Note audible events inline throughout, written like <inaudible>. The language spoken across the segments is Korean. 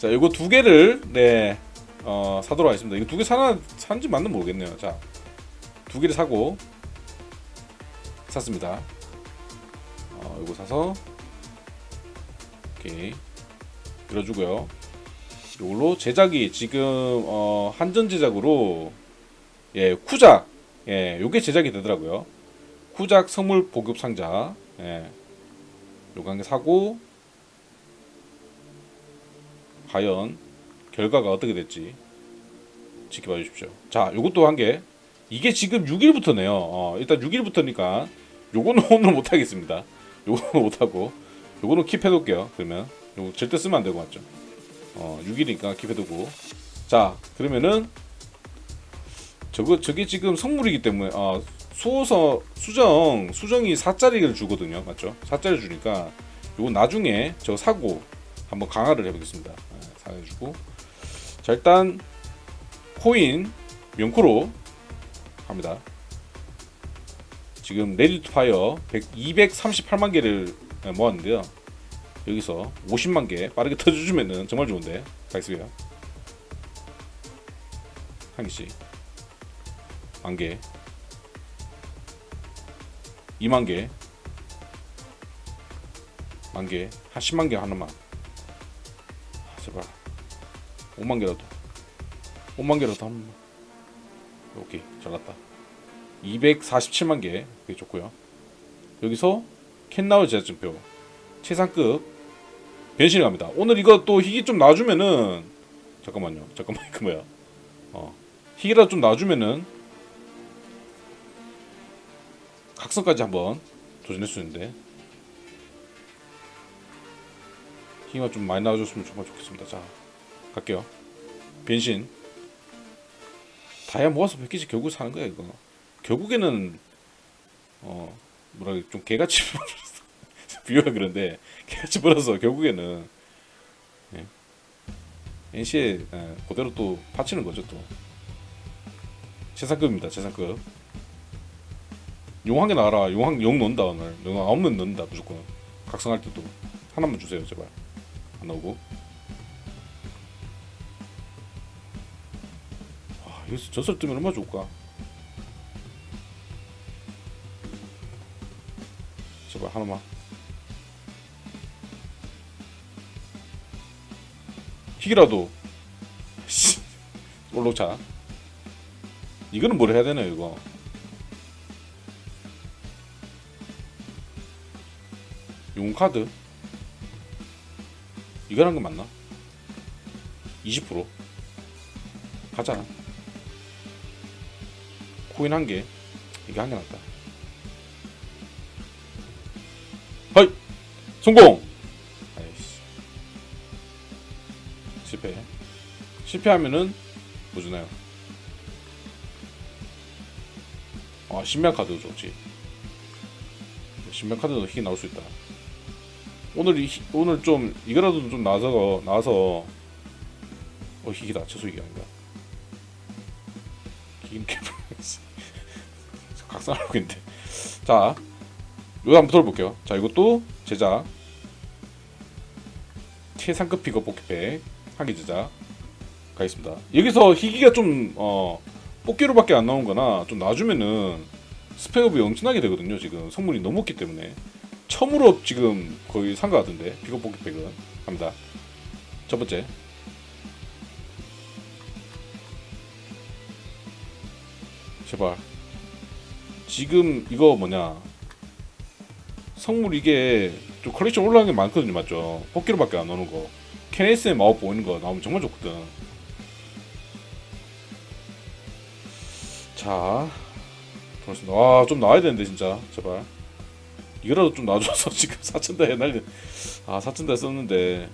자, 이거 두 개를 네 어, 사도록 하겠습니다. 이거 두 개 사나 산지 맞는 모르겠네요. 자, 두 개를 사고 샀습니다. 어, 이거 사서 오케이 들어주고요. 이걸로 제작이 지금 어, 한전 제작으로 예 쿠작 예 요게 제작이 되더라고요. 쿠작 선물 보급 상자 예 요거 한 개 사고 과연 결과가 어떻게 될지 지켜봐 주십시오. 자, 요것도 한 개. 이게 지금 6일부터네요. 어, 일단 6일부터니까 요거는 <laughs> 오늘 못 하겠습니다. 요거는 못 하고 요거는 킵해 놓을게요. 그러면 요거 절대 쓰면 안 되고 맞죠? 어, 6일이니까 킵해 두고. 자, 그러면은 저거 저게 지금 성물이기 때문에 어, 수호서 수정 수정이 4짜리를 주거든요. 맞죠? 4짜리 주니까 요거 나중에 저 사고 한번 강화를 해보겠습니다. 네, 사해주고 자 일단 코인 명코로 갑니다. 지금 레디 투 파이어 100, 238만 개를 네, 모았는데요. 여기서 50만 개 빠르게 터져주면은 정말 좋은데 가겠습니다. 한 개씩 만 개, 2만 개, 만 개, 한 10만 개 하나만. 아, 제발. 5만 개라도. 5만 개라도 한 번만 오케이 잘났다. 247만 개. 그게 좋고요. 여기서 캔나우 제작증표 최상급 변신을 갑니다. 오늘 이거 또 희귀 좀 놔주면은 잠깐만요. 잠깐만 그 뭐야? 어 희귀라도 좀 놔주면은 각성까지 한번 도전할 수 있는데 힘을 좀 많이 나와줬으면 정말 좋겠습니다. 자, 갈게요. 변신. 다이아 모아서 100개씩 결국 사는 거야 이거. 결국에는 어 뭐라 좀 개같이 <laughs> 비유가 그런데 개같이 벌어서 결국에는 예. NC에 예, 그대로 또 파치는 거죠 또. 최상급입니다 최상급. 용한개 나와라. 용한 용 넣는다 오늘. 용 아홉 명 넣는다 무조건. 각성할 때도 하나만 주세요 제발. 안 나오고. 와 여기서 젖을 뜨면 얼마나 좋을까? 제발 하나만. 희귀라도. 씨 올록차 이거는 뭘 해야 되나요 이거? 용카드 이거란 거 맞나? 20% 가자 코인 한 개 이게 한 개 낫다. 허이! 성공! 아이씨. 실패. 실패하면은 뭐 주나요? 아 신명 카드도 좋지. 신명 카드도 희귀 나올 수 있다 오늘 이, 오늘 좀 이거라도 좀 나와서 나와서 어 희귀다 최소 희귀 아닌가? 캐브 각성하고 있는데. 자 이거 한번 들어볼게요. 자 이것도 제작 최상급 픽업 뽑기팩. 한개 제작 가겠습니다. 여기서 희귀가 좀 어 뽑기로밖에 안 나온 거나 좀 놔주면은 스펙업이 엄청나게 되거든요 지금. 성분이 너무 없기 때문에 처음으로 지금 거의 산 것 같은데 뽑기팩은. 갑니다. 첫 번째. 제발. 지금 이거 뭐냐. 성물 이게 좀 컬렉션 올라가는 게 많거든요 맞죠? 뽑기로밖에 안 나오는 거. 케네스의 마법 보이는 거 나오면 정말 좋거든. 자 그렇습니다. 와좀 나와야 되는데 진짜. 제발 이거라도 좀 놔줘서 <laughs> 지금 4천다에 날려 아 4천다 썼는데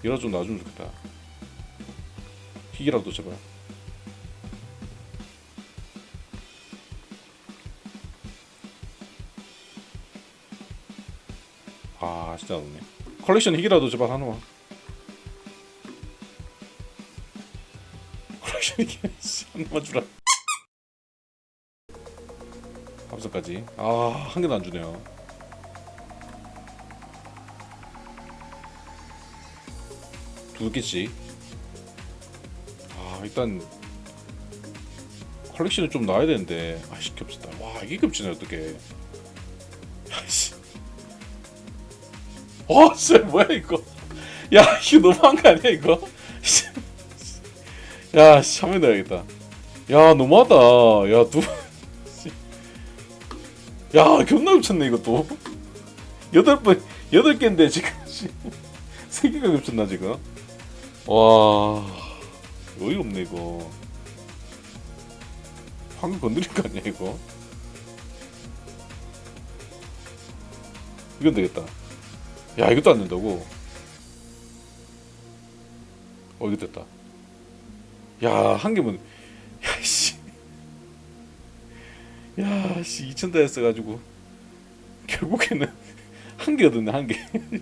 이거라도 좀 놔주면 좋겠다. 희귀라도 제발. 아 진짜 없네. 컬렉션 희귀라도 제발 하나만. 컬렉션 희귀 씨, <laughs> 하나만 주라 합성까지 아 한 개도 안 주네요 두 개씩. 아 일단 컬렉션이 좀 나와야 되는데 아씨 겹쳤다. 와 이게 겹치네 어떻게? 야씨. 어, 진짜 뭐야 이거? 야 이거 너무한 거 아니야 이거? 야, 내야겠다. 야, 너무하다. 야, 두. 야, 존나 겹쳤네, 이것도. <laughs> 여덟 번, 여덟 개인데, 지금. <laughs> 씨. 세 개가 겹쳤나, 지금? 와. 어이가 없네, 이거. 방금 건드린 거 아니야, 이거? 이건 되겠다. 야, 이것도 안 된다고? 어, 이거 됐다. 야, 한 개면, 야, 씨, 2천 다였어 가지고 결국에는 <laughs> 한개 얻었네, 한 개. <laughs>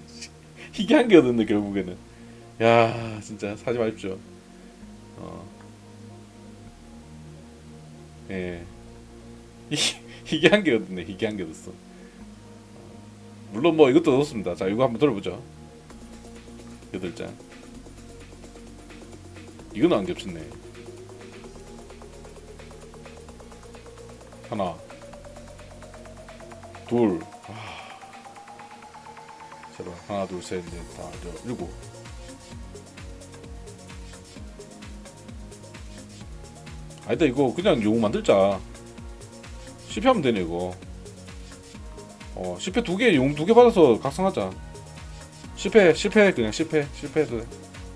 이게 한개 얻었네, 결국에는. 야, 진짜 사지 마십시오. 어. 예. <laughs> 이게, 한개 얻었네, 이게 한개 얻었어. 물론 뭐 이것도 얻었습니다. 자, 이거 한번 들어보죠. 여덟 장. 이건 안 겹쳤네. 하나, 둘, 아, 제발 하나, 둘, 셋, 넷, 다, 여, 일곱. 아니다 이거 그냥 용 만들자. 실패하면 되네 이거. 어 실패 두 개, 용 두 개 받아서 각성하자. 실패, 실패 그냥 실패, 실패도 돼.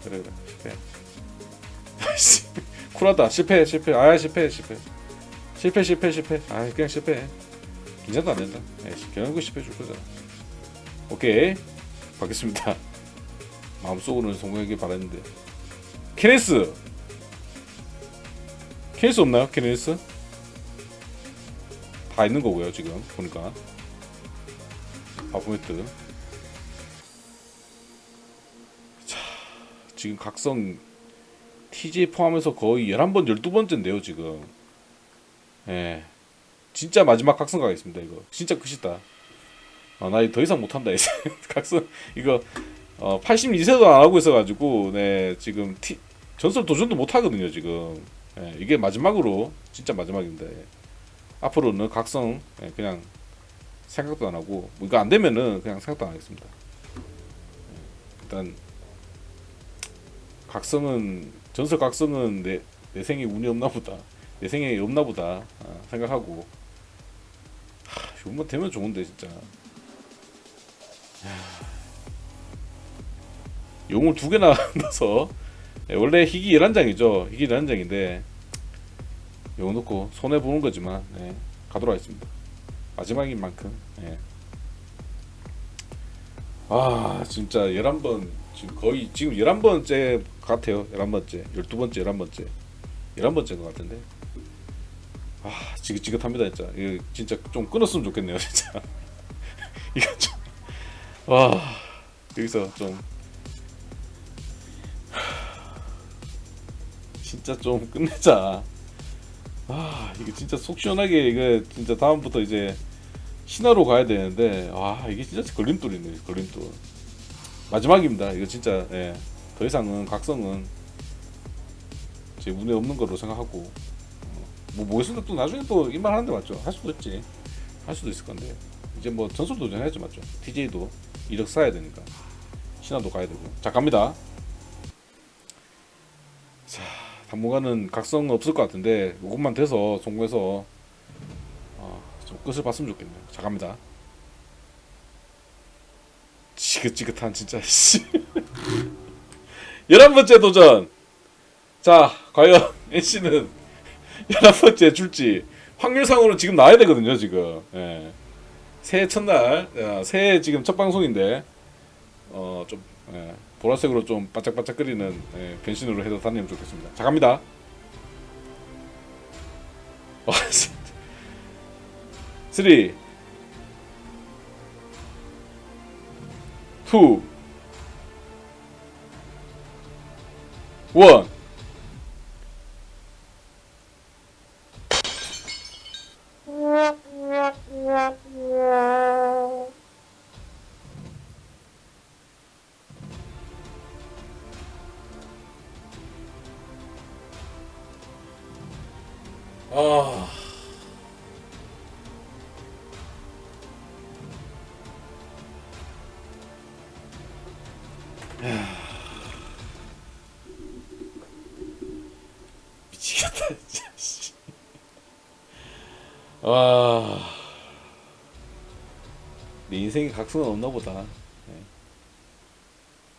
그래 그래 실패. 쿨하다 실패 실패 아 실패 실패 실패 실패 실패. 아 그냥 실패 긴장도 안 된다. 에이씨 결국 실패 줄 거잖아 오케이. 받겠습니다. <laughs> 마음속으로는 성공하길 바랬는데. 케네스! 케네스 없나요? 케네스? 다 있는 거고요 지금. 보니까. 바포메트. 자 지금 각성 TJ 포함해서 거의 11번, 12번째인데요, 지금. 예. 진짜 마지막 각성 가겠습니다, 이거. 진짜 끝이다. 어, 나더 이상 못한다, 이제. <laughs> 각성, 이거, 어, 82세도 안 하고 있어가지고, 네, 지금 티, 전설 도전도 못 하거든요, 지금. 예, 이게 마지막으로, 진짜 마지막입니다. 예. 앞으로는 각성, 예, 그냥 생각도 안 하고, 뭐 이거 안 되면은 그냥 생각도 안 하겠습니다. 예, 일단, 각성은 전설 각성은 내, 내 생에 운이 없나 보다. 내 생에 없나 보다. 아, 생각하고. 하, 이것만 되면 좋은데, 진짜. 야. 용을 두 개나 <laughs> 넣어서. 예, 원래 희귀 11장이죠. 희귀 11장인데. 용 넣고 손해보는 거지만, 예, 가도록 하겠습니다. 마지막인 만큼. 예. 아, 진짜 11번. 지금 거의 지금 11번째 같아요. 11번째. 12번째, 11번째. 11번째인 것 같은데. 아, 지긋지긋합니다, 진짜. 이거 진짜 좀 끊었으면 좋겠네요, 진짜. <laughs> 이거 좀. 와, 여기서 좀. 진짜 좀 끝내자. 아, 이거 진짜 속 시원하게, 이거 진짜 다음부터 이제 신화로 가야 되는데, 와, 이게 진짜 걸림돌이네, 걸림돌. 마지막입니다. 이거 진짜 예. 더 이상은 각성은 제 운에 없는 거로 생각하고 어, 뭐 뭐겠습니까 또 나중에 또 이 말 하는데 맞죠? 할 수도 있지. 할 수도 있을 건데 이제 뭐 전설 도전해야죠 맞죠? TJ도 이력 쌓아야 되니까 신화도 가야 되고 자 갑니다. 자 당분간은 각성 없을 것 같은데 이것만 돼서 성공해서 어, 좀 끝을 봤으면 좋겠네요. 자 갑니다. 지긋지긋한 진짜 씨. <laughs> 열한 번째 도전. 자, 과연 <laughs> NC는 열한 번째 줄지 확률상으로 지금 나와야 되거든요, 지금. 예. 새해 첫날, 야, 새해 지금 첫 방송인데 어, 좀 예, 보라색으로 좀 반짝반짝거리는 예, 변신으로 해서 다니면 좋겠습니다. 자, 갑니다. 와, 진짜. 3 2 1 미치겠다 진짜. 씨. 와. 내 인생에 각성은 없나 보다. 네.